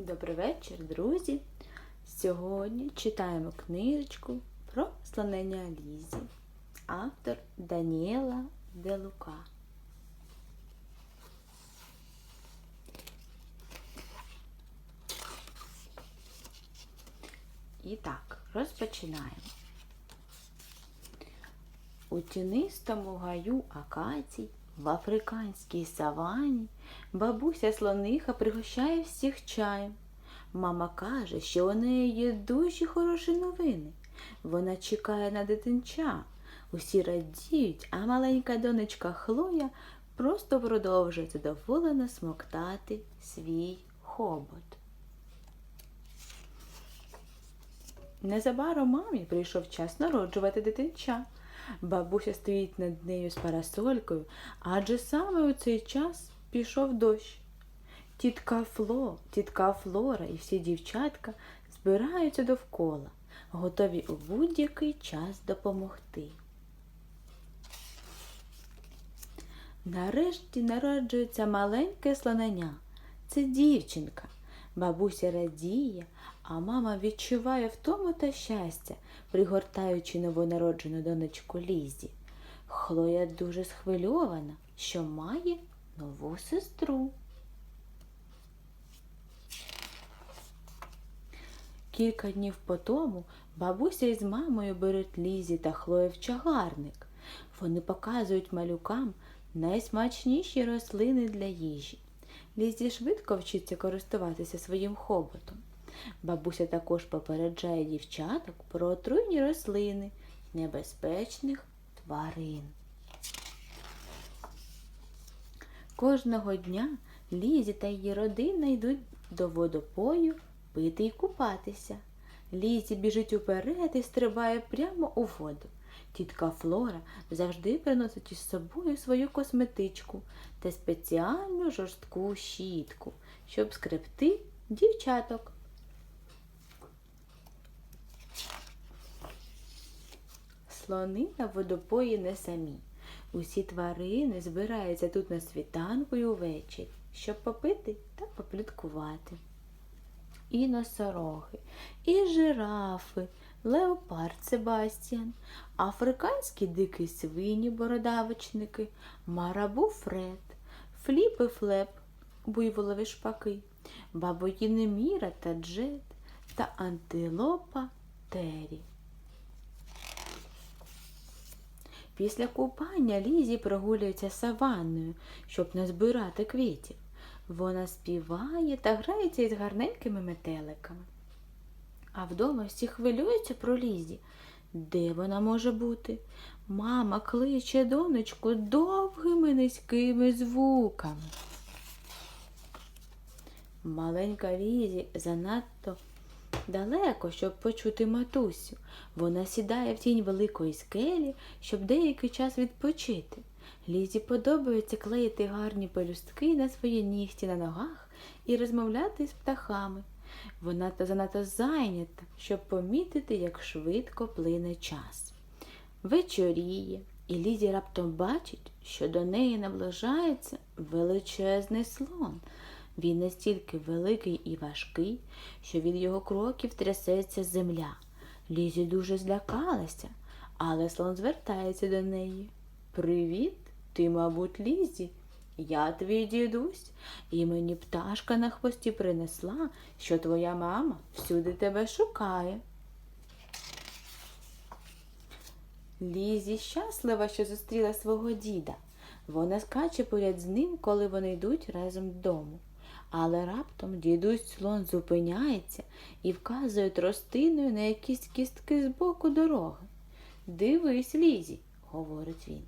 Добрий вечір, друзі! Сьогодні читаємо книжечку про слонення Лізі. Автор Даніела Де Лука. І так, розпочинаємо. У тінистому гаю акацій в африканській савані бабуся слониха пригощає всіх чаєм. Мама каже, що у неї є дуже хороші новини. Вона чекає на дитинча. Усі радіють, а маленька донечка Хлоя просто продовжує задоволено смоктати свій хобот. Незабаром мамі прийшов час народжувати дитинча. Бабуся стоїть над нею з парасолькою, адже саме у цей час пішов дощ. Тітка Фло, тітка Флора і всі дівчатка збираються довкола, готові у будь-який час допомогти. Нарешті народжується маленьке слонення. Це дівчинка. Бабуся радіє, а мама відчуває втому та щастя, пригортаючи новонароджену донечку Лізі. Хлоя дуже схвильована, що має нову сестру. Кілька днів по тому бабуся із мамою беруть Лізі та Хлою в чагарник. Вони показують малюкам найсмачніші рослини для їжі. Лізі швидко вчиться користуватися своїм хоботом. Бабуся також попереджає дівчаток про отруйні рослини, небезпечних тварин. Кожного дня Лізі та її родина йдуть до водопою пити і купатися. Лізі біжить уперед і стрибає прямо у воду. Тітка Флора завжди приносить із собою свою косметичку та спеціальну жорстку щітку, щоб скребти дівчаток. Слони на водопої не самі. Усі тварини збираються тут на світанку і увечері, щоб попити та попліткувати. І носороги, і жирафи, леопард Себастьян, африканські дикі свині, бородавочники, марабу Фред, фліп і флеп, буйволові шпаки, бабоїни Міра та Джет та антилопа Тері. Після купання Лізі прогулюється саванною, щоб назбирати квітів. Вона співає та грається із гарненькими метеликами. А вдома всі хвилюються про Лізі. Де вона може бути? Мама кличе донечку довгими низькими звуками. Маленька Лізі занадто далеко, щоб почути матусю. Вона сідає в тінь великої скелі, щоб деякий час відпочити. Лізі подобається клеїти гарні пелюстки на свої нігті на ногах і розмовляти з птахами. Вона занадто зайнята, щоб помітити, як швидко плине час. Вечоріє, і Лізі раптом бачить, що до неї наближається величезний слон. Він настільки великий і важкий, що від його кроків трясеться земля. Лізі дуже злякалася, але слон звертається до неї. Привіт, ти, мабуть, Лізі. Я твій дідусь, і мені пташка на хвості принесла, що твоя мама всюди тебе шукає. Лізі щаслива, що зустріла свого діда. Вона скаче поряд з ним, коли вони йдуть разом додому. Але раптом дідусь слон зупиняється і вказує тростиною на якісь кістки з боку дороги. Дивись, Лізі, говорить він.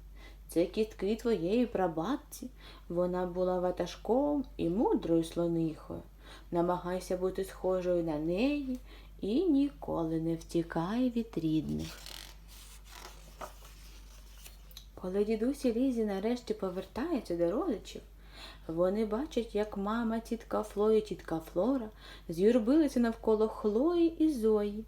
Це кістки твоєї прабабці. Вона була ватажком і мудрою слонихою. Намагайся бути схожою на неї і ніколи не втікай від рідних. Коли дідусь і Лізі нарешті повертаються до родичів, вони бачать, як мама, тітка Фло і тітка Флора з'юрбилися навколо Хлої і Зої,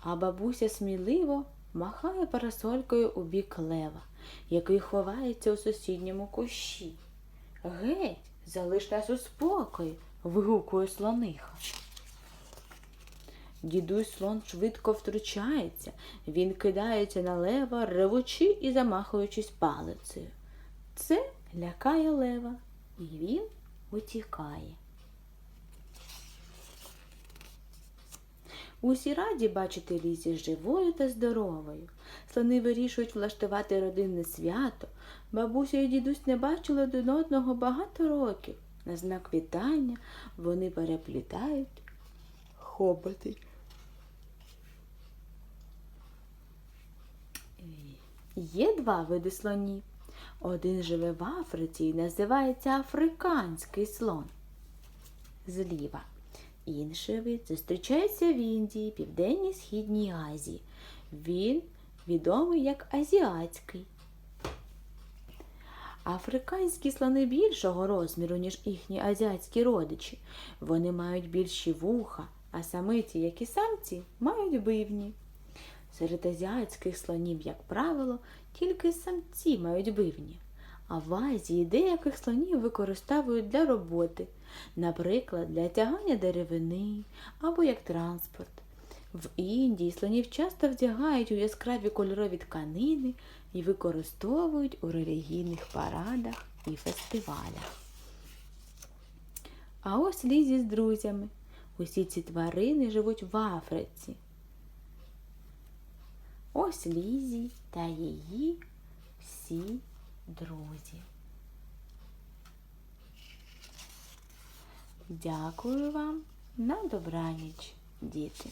а бабуся сміливо махає парасолькою у бік лева, який ховається у сусідньому кущі. Геть, залиш нас у спокої, вигукує слониха. Дідусь слон швидко втручається, він кидається на лева, ревучи і замахуючись палицею. Це лякає лева, і він утікає. Усі раді бачити Лізі живою та здоровою. Слони вирішують влаштувати родинне свято. Бабуся і дідусь не бачили один одного багато років. На знак вітання вони переплітають хоботи. Є два види слонів. Один живе в Африці і називається африканський слон. Зліва. Інший вид зустрічається в Індії, Південній Східній Азії. Він відомий як азіатський. Африканські слони більшого розміру, ніж їхні азіатські родичі. Вони мають більші вуха, а самиці, як і самці, мають бивні. Серед азіатських слонів, як правило, тільки самці мають бивні. А в Азії деяких слонів використовують для роботи, наприклад, для тягання деревини або як транспорт. В Індії слонів часто вдягають у яскраві кольорові тканини і використовують у релігійних парадах і фестивалях. А ось Лізі з друзями. Усі ці тварини живуть в Африці. Ось Лізі та її всі друзі. Дякую вам на добраніч, діти.